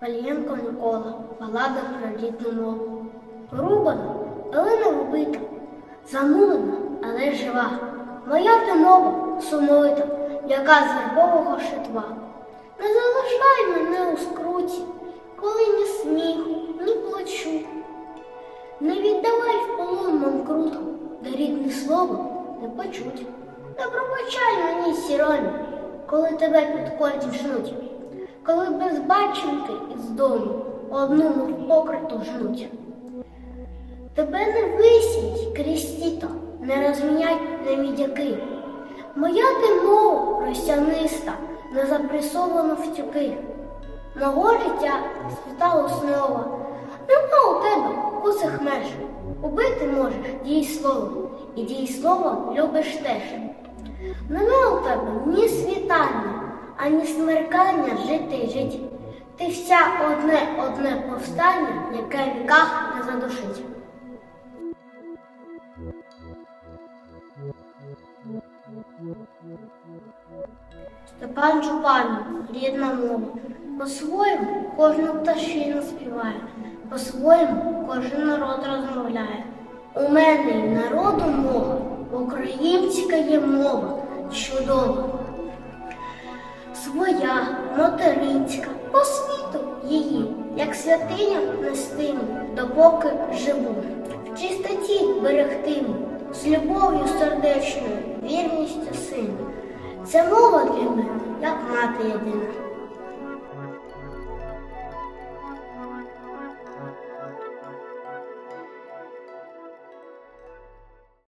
Палієнко Микола, балада про рідну мову. Порубана, але не вбита, замулена, але жива. Моя ти мова сумовита, яка з вербового шитва. Не залишай мене у скруті, коли ні сміху, ні плачу. Не віддавай в полон манкруту, де рідне слово не почуть. Не пробачай мені сіромі, коли тебе під жнуть, коли без баченки із дому одну мов покриту жнуть. Тебе не висять крізь сіто, не розмінять на мідяки. Моя ти мова росяниста, не запресовано в тюки. Мого життя світа основа, нема у тебе косих меж. Убити можеш дійслово, і дійслово любиш теж. Нема у тебе ні світання, ані смеркання жити й жить. Ти вся одне одне повстання, яке в віках не задушить. Степан Чупанів, рідна мова. По-своєму кожна пташина співає, по-своєму кожен народ розмовляє. У мене й народу мова, українська є мова чудова. Своя, материнська, по світу її, як святиня нестиму, допоки живу. В чистоті берегтиму, з любов'ю сердечною, вірністю сину. Це мова для мене, як мати єдина.